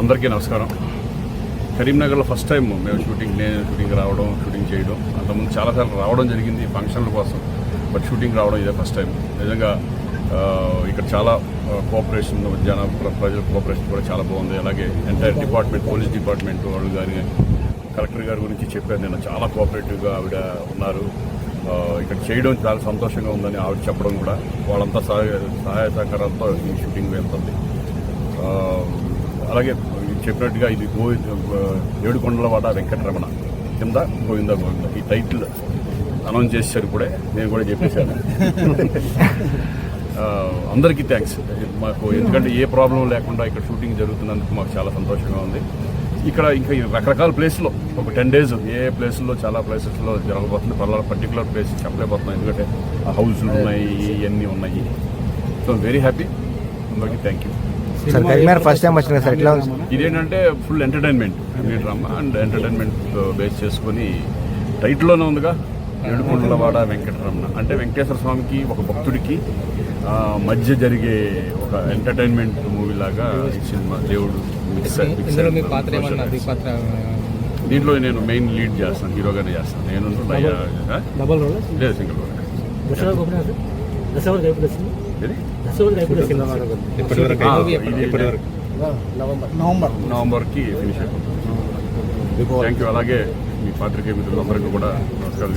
అందరికీ నమస్కారం. కరీంనగర్లో ఫస్ట్ టైం మేము షూటింగ్ నేను షూటింగ్ రావడం షూటింగ్ చేయడం అంతకుముందు చాలాసార్లు రావడం జరిగింది ఫంక్షన్ల కోసం. బట్ షూటింగ్ రావడం ఇదే ఫస్ట్ టైం నిజంగా ఇక్కడ చాలా కోఆపరేషన్ జన ప్రజల కోఆపరేషన్ కూడా చాలా బాగుంది. అలాగే ఎంటైర్ డిపార్ట్మెంట్ పోలీస్ డిపార్ట్మెంట్ వాళ్ళు కానీ కలెక్టర్ గారి గురించి చెప్పాను నేను చాలా కోఆపరేటివ్గా ఆవిడ ఉన్నారు. ఇక్కడ చేయడం చాలా సంతోషంగా ఉందని ఆవిడ చెప్పడం కూడా. వాళ్ళంతా సహాయ సహాయ సహకారాలతో ఈ షూటింగ్ వెళ్తుంది. అలాగే చెప్పినట్టుగా ఇది గోవింద ఏడుకొండలవాడ వెంకటరమణ. కింద గోవింద గోవింద. ఈ టైటిల్ అనౌన్స్ చేశారు ఇప్పుడే. నేను కూడా చెప్పేశాను. అందరికీ థ్యాంక్స్ మాకు ఎందుకంటే ఏ ప్రాబ్లం లేకుండా ఇక్కడ షూటింగ్ జరుగుతున్నందుకు మాకు చాలా సంతోషంగా ఉంది. ఇక్కడ ఇంకా రకరకాల ప్లేస్లో ఒక టెన్ డేస్ ఏ ప్లేస్లో చాలా ప్లేసెస్లో జరగబోతుంది. పర్లా పర్టికులర్ ప్లేస్ చెప్పలేకపోతున్నాం. ఎందుకంటే హౌస్లు ఉన్నాయి ఇవన్నీ ఉన్నాయి. సో వెరీ హ్యాపీ అందరికీ thank you sir Karimnagar first time వచ్చిన సార్ ఎట్లా ఉంది? ఇదేంటంటే full entertainment drama and entertainment base చేసుకొని టైటిల్లోనే ఉందిగా. ఏడుకొండలవాడ వెంకటరమణ. అంటే వెంకటేశ్వర స్వామికి ఒక భక్తుడికి మధ్య జరిగే ఒక ఎంటర్టైన్మెంట్ మూవీ లాగా ఈ సినిమా దేవుడు దీంట్లో నేను మెయిన్ లీడ్ చేస్తాను హీరోగానే చేస్తాను. నేను లేదు సింగిల్ రోల్ నవంబర్. నవంబర్. నవంబర్కి ఫినిష్ అయిపోతుంది. థ్యాంక్ యూ అలాగే మీ పాత్రికేయ మిత్రులందరికీ కూడా నమస్కారం